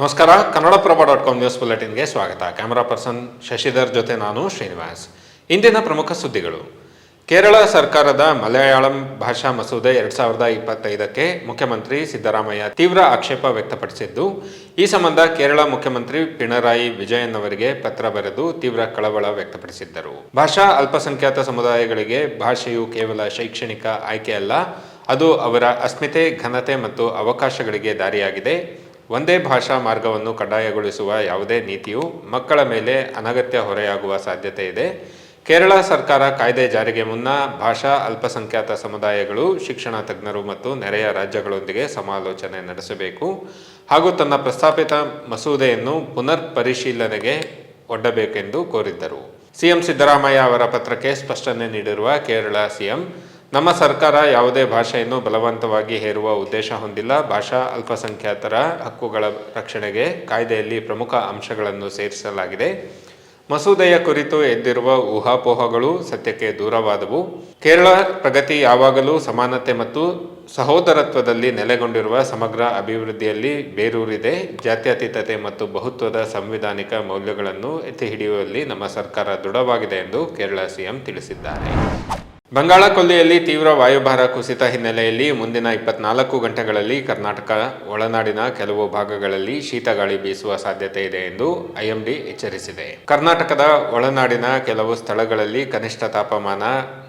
ನಮಸ್ಕಾರ, Kannadaprabha dot com news ಬುಲೆಟಿನ್ಗೆ ಸ್ವಾಗತ. ಕ್ಯಾಮರಾ ಪರ್ಸನ್ ಶಶಿಧರ್ ಜೊತೆ ನಾನು ಶ್ರೀನಿವಾಸ್. ಇಂದಿನ ಪ್ರಮುಖ ಸುದ್ದಿಗಳು. ಕೇರಳ ಸರ್ಕಾರದ ಮಲಯಾಳಂ ಭಾಷಾ ಮಸೂದೆ ಎರಡ್ ಸಾವಿರದ ಇಪ್ಪತ್ತೈದಕ್ಕೆ ಮುಖ್ಯಮಂತ್ರಿ ಸಿದ್ದರಾಮಯ್ಯ ತೀವ್ರ ಆಕ್ಷೇಪ ವ್ಯಕ್ತಪಡಿಸಿದ್ದು, ಈ ಸಂಬಂಧ ಕೇರಳ ಮುಖ್ಯಮಂತ್ರಿ ಪಿಣರಾಯಿ ವಿಜಯನ್ ಅವರಿಗೆ ಪತ್ರ ಬರೆದು ತೀವ್ರ ಕಳವಳ ವ್ಯಕ್ತಪಡಿಸಿದ್ದರು. ಭಾಷಾ ಅಲ್ಪಸಂಖ್ಯಾತ ಸಮುದಾಯಗಳಿಗೆ ಭಾಷೆಯು ಕೇವಲ ಶೈಕ್ಷಣಿಕ ಆಯ್ಕೆಯಲ್ಲ ಅದು ಅವರ ಅಸ್ಮಿತೆ, ಘನತೆ ಮತ್ತು ಅವಕಾಶಗಳಿಗೆ ದಾರಿಯಾಗಿದೆ. ಒಂದೇ ಭಾಷಾ ಮಾರ್ಗವನ್ನು ಕಡ್ಡಾಯಗೊಳಿಸುವ ಯಾವುದೇ ನೀತಿಯು ಮಕ್ಕಳ ಮೇಲೆ ಅನಗತ್ಯ ಹೊರೆಯಾಗುವ ಸಾಧ್ಯತೆ ಇದೆ. ಕೇರಳ ಸರ್ಕಾರ ಕಾಯ್ದೆ ಜಾರಿಗೆ ಮುನ್ನ ಭಾಷಾ ಅಲ್ಪಸಂಖ್ಯಾತ ಸಮುದಾಯಗಳು, ಶಿಕ್ಷಣ ತಜ್ಞರು ಮತ್ತು ನೆರೆಯ ರಾಜ್ಯಗಳೊಂದಿಗೆ ಸಮಾಲೋಚನೆ ನಡೆಸಬೇಕು ಹಾಗೂ ತನ್ನ ಪ್ರಸ್ತಾಪಿತ ಮಸೂದೆಯನ್ನು ಪುನರ್ ಪರಿಶೀಲನೆಗೆ ಒಡ್ಡಬೇಕೆಂದು ಕೋರಿದ್ದರು. ಸಿಎಂ ಸಿದ್ದರಾಮಯ್ಯ ಅವರ ಪತ್ರಕ್ಕೆ ಸ್ಪಷ್ಟನೆ ನೀಡಿರುವ ಕೇರಳ ಸಿಎಂ ನಮ್ಮ ಸರ್ಕಾರ ಯಾವುದೇ ಭಾಷೆಯನ್ನು ಬಲವಂತವಾಗಿ ಹೇರುವ ಉದ್ದೇಶ ಹೊಂದಿಲ್ಲ. ಭಾಷಾ ಅಲ್ಪಸಂಖ್ಯಾತರ ಹಕ್ಕುಗಳ ರಕ್ಷಣೆಗೆ ಕಾಯ್ದೆಯಲ್ಲಿ ಪ್ರಮುಖ ಅಂಶಗಳನ್ನು ಸೇರಿಸಲಾಗಿದೆ. ಮಸೂದೆಯ ಕುರಿತು ಎದ್ದಿರುವ ಊಹಾಪೋಹಗಳು ಸತ್ಯಕ್ಕೆ ದೂರವಾದವು. ಕೇರಳ ಪ್ರಗತಿ ಯಾವಾಗಲೂ ಸಮಾನತೆ ಮತ್ತು ಸಹೋದರತ್ವದಲ್ಲಿ ನೆಲೆಗೊಂಡಿರುವ ಸಮಗ್ರ ಅಭಿವೃದ್ಧಿಯಲ್ಲಿ ಬೇರೂರಿದೆ. ಜಾತ್ಯತೀತತೆ ಮತ್ತು ಬಹುತ್ವದ ಸಂವಿಧಾನಿಕ ಮೌಲ್ಯಗಳನ್ನು ಎತ್ತಿ ಹಿಡಿಯುವಲ್ಲಿ ನಮ್ಮ ಸರ್ಕಾರ ದೃಢವಾಗಿದೆ ಎಂದು ಕೇರಳ ಸಿಎಂ ತಿಳಿಸಿದ್ದಾರೆ. ಬಂಗಾಳ ಕೊಲ್ಲಿಯಲ್ಲಿ ತೀವ್ರ ವಾಯುಭಾರ ಕುಸಿತ ಹಿನ್ನೆಲೆಯಲ್ಲಿ ಮುಂದಿನ ಇಪ್ಪತ್ನಾಲ್ಕು ಗಂಟೆಗಳಲ್ಲಿ ಕರ್ನಾಟಕ ಒಳನಾಡಿನ ಕೆಲವು ಭಾಗಗಳಲ್ಲಿ ಶೀತಗಾಳಿ ಬೀಸುವ ಸಾಧ್ಯತೆ ಇದೆ ಎಂದು ಐಎಂಡಿ ಎಚ್ಚರಿಸಿದೆ. ಕರ್ನಾಟಕದ ಒಳನಾಡಿನ ಕೆಲವು ಸ್ಥಳಗಳಲ್ಲಿ ಕನಿಷ್ಠ ತಾಪಮಾನ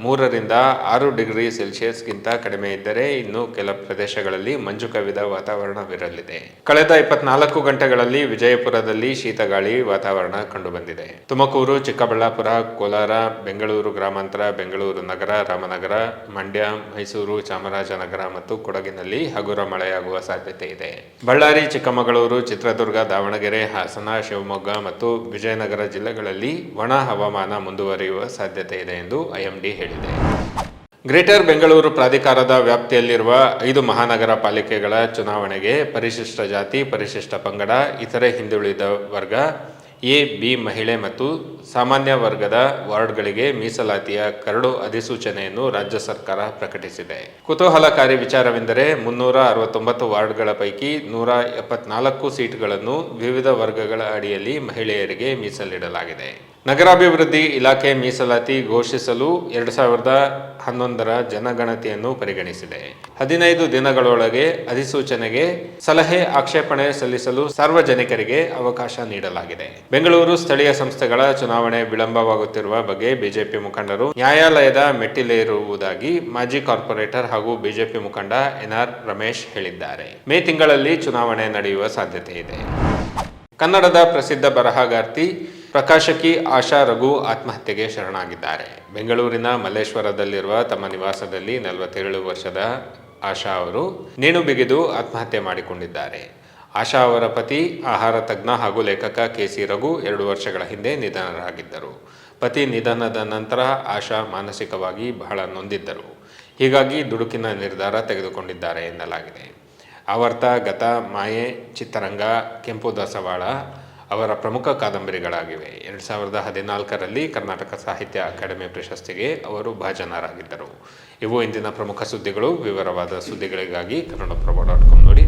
ಮೂರರಿಂದ ಆರು ಡಿಗ್ರಿ ಸೆಲ್ಸಿಯಸ್ಗಿಂತ ಕಡಿಮೆ ಇದ್ದರೆ ಇನ್ನು ಕೆಲ ಪ್ರದೇಶಗಳಲ್ಲಿ ಮಂಜು ಕವಿದ ವಾತಾವರಣವಿರಲಿದೆ. ಕಳೆದ ಇಪ್ಪತ್ನಾಲ್ಕು ಗಂಟೆಗಳಲ್ಲಿ ವಿಜಯಪುರದಲ್ಲಿ ಶೀತಗಾಳಿ ವಾತಾವರಣ ಕಂಡುಬಂದಿದೆ. ತುಮಕೂರು, ಚಿಕ್ಕಬಳ್ಳಾಪುರ, ಕೋಲಾರ, ಬೆಂಗಳೂರು ಗ್ರಾಮಾಂತರ, ಬೆಂಗಳೂರು ನಗರ ರಾಮನಗರ ಮಂಡ್ಯ, ಮೈಸೂರು, ಚಾಮರಾಜನಗರ ಮತ್ತು ಕೊಡಗಿನಲ್ಲಿ ಹಗುರ ಮಳೆಯಾಗುವ ಸಾಧ್ಯತೆ ಇದೆ. ಬಳ್ಳಾರಿ, ಚಿಕ್ಕಮಗಳೂರು, ಚಿತ್ರದುರ್ಗ, ದಾವಣಗೆರೆ, ಹಾಸನ, ಶಿವಮೊಗ್ಗ ಮತ್ತು ವಿಜಯನಗರ ಜಿಲ್ಲೆಗಳಲ್ಲಿ ಒಣ ಹವಾಮಾನ ಮುಂದುವರಿಯುವ ಸಾಧ್ಯತೆ ಇದೆ ಎಂದು ಐಎಂಡಿ ಹೇಳಿದೆ. ಗ್ರೇಟರ್ ಬೆಂಗಳೂರು ಪ್ರಾಧಿಕಾರದ ವ್ಯಾಪ್ತಿಯಲ್ಲಿರುವ ಐದು ಮಹಾನಗರ ಪಾಲಿಕೆಗಳ ಚುನಾವಣೆಗೆ ಪರಿಶಿಷ್ಟ ಜಾತಿ, ಪರಿಶಿಷ್ಟ ಪಂಗಡ, ಇತರೆ ಹಿಂದುಳಿದ ವರ್ಗ ಎ, ಬಿ ಮಹಿಳೆ ಮತ್ತು ಸಾಮಾನ್ಯ ವರ್ಗದ ವಾರ್ಡ್ಗಳಿಗೆ ಮೀಸಲಾತಿಯ ಕರಡು ಅಧಿಸೂಚನೆಯನ್ನು ರಾಜ್ಯ ಸರ್ಕಾರ ಪ್ರಕಟಿಸಿದೆ. ಕುತೂಹಲಕಾರಿ ವಿಚಾರವೆಂದರೆ ಮುನ್ನೂರ ಅರವತ್ತೊಂಬತ್ತು ವಾರ್ಡ್ಗಳ ಪೈಕಿ ನೂರ ಎಪ್ಪತ್ನಾಲ್ಕು ಸೀಟ್ಗಳನ್ನು ವಿವಿಧ ವರ್ಗಗಳ ಅಡಿಯಲ್ಲಿ ಮಹಿಳೆಯರಿಗೆ ಮೀಸಲಿಡಲಾಗಿದೆ. ನಗರಾಭಿವೃದ್ಧಿ ಇಲಾಖೆ ಮೀಸಲಾತಿ ಘೋಷಿಸಲು ಎರಡು ಸಾವಿರದ ಹನ್ನೊಂದರ ಜನಗಣತಿಯನ್ನು ಪರಿಗಣಿಸಿದೆ. ಹದಿನೈದು ದಿನಗಳೊಳಗೆ ಅಧಿಸೂಚನೆಗೆ ಸಲಹೆ ಆಕ್ಷೇಪಣೆ ಸಲ್ಲಿಸಲು ಸಾರ್ವಜನಿಕರಿಗೆ ಅವಕಾಶ ನೀಡಲಾಗಿದೆ. ಬೆಂಗಳೂರು ಸ್ಥಳೀಯ ಸಂಸ್ಥೆಗಳ ಚುನಾವಣೆ ವಿಳಂಬವಾಗುತ್ತಿರುವ ಬಗ್ಗೆ ಬಿಜೆಪಿ ಮುಖಂಡರು ನ್ಯಾಯಾಲಯದ ಮೆಟ್ಟಿಲೇರುವುದಾಗಿ ಮಾಜಿ ಕಾರ್ಪೊರೇಟರ್ ಹಾಗೂ ಬಿಜೆಪಿ ಮುಖಂಡ ಎನ್ಆರ್ ರಮೇಶ್ ಹೇಳಿದ್ದಾರೆ. ಮೇ ತಿಂಗಳಲ್ಲಿ ಚುನಾವಣೆ ನಡೆಯುವ ಸಾಧ್ಯತೆ ಇದೆ. ಕನ್ನಡದ ಪ್ರಸಿದ್ಧ ಬರಹಗಾರ್ತಿ ಪ್ರಕಾಶಕಿ ಆಶಾ ರಘು ಆತ್ಮಹತ್ಯೆಗೆ ಶರಣಾಗಿದ್ದಾರೆ. ಬೆಂಗಳೂರಿನ ಮಲ್ಲೇಶ್ವರದಲ್ಲಿರುವ ತಮ್ಮ ನಿವಾಸದಲ್ಲಿ ನಲವತ್ತೇಳು ವರ್ಷದ ಆಶಾ ಅವರು ನೇಣು ಬಿಗಿದು ಆತ್ಮಹತ್ಯೆ ಮಾಡಿಕೊಂಡಿದ್ದಾರೆ. ಆಶಾ ಅವರ ಪತಿ, ಆಹಾರ ತಜ್ಞ ಹಾಗೂ ಲೇಖಕ ಕೆ ಸಿ ರಘು ಎರಡು ವರ್ಷಗಳ ಹಿಂದೆ ನಿಧನರಾಗಿದ್ದರು. ಪತಿ ನಿಧನದ ನಂತರ ಆಶಾ ಮಾನಸಿಕವಾಗಿ ಬಹಳ ನೊಂದಿದ್ದರು. ಹೀಗಾಗಿ ದುಡುಕಿನ ನಿರ್ಧಾರ ತೆಗೆದುಕೊಂಡಿದ್ದಾರೆ ಎನ್ನಲಾಗಿದೆ. ಆವರ್ತ, ಗತ, ಮಾಯೆ, ಚಿತ್ತರಂಗ, ಕೆಂಪು ದಾಸವಾಳ ಅವರ ಪ್ರಮುಖ ಕಾದಂಬರಿಗಳಾಗಿವೆ. ಎರಡು ಸಾವಿರದ ಹದಿನಾಲ್ಕರಲ್ಲಿ ಕರ್ನಾಟಕ ಸಾಹಿತ್ಯ ಅಕಾಡೆಮಿ ಪ್ರಶಸ್ತಿಗೆ ಅವರು ಭಾಜನರಾಗಿದ್ದರು. ಇವು ಇಂದಿನ ಪ್ರಮುಖ ಸುದ್ದಿಗಳು. ವಿವರವಾದ ಸುದ್ದಿಗಳಿಗಾಗಿ ಕನ್ನಡಪ್ರಭ ಡಾಟ್ ಕಾಮ್ ನೋಡಿ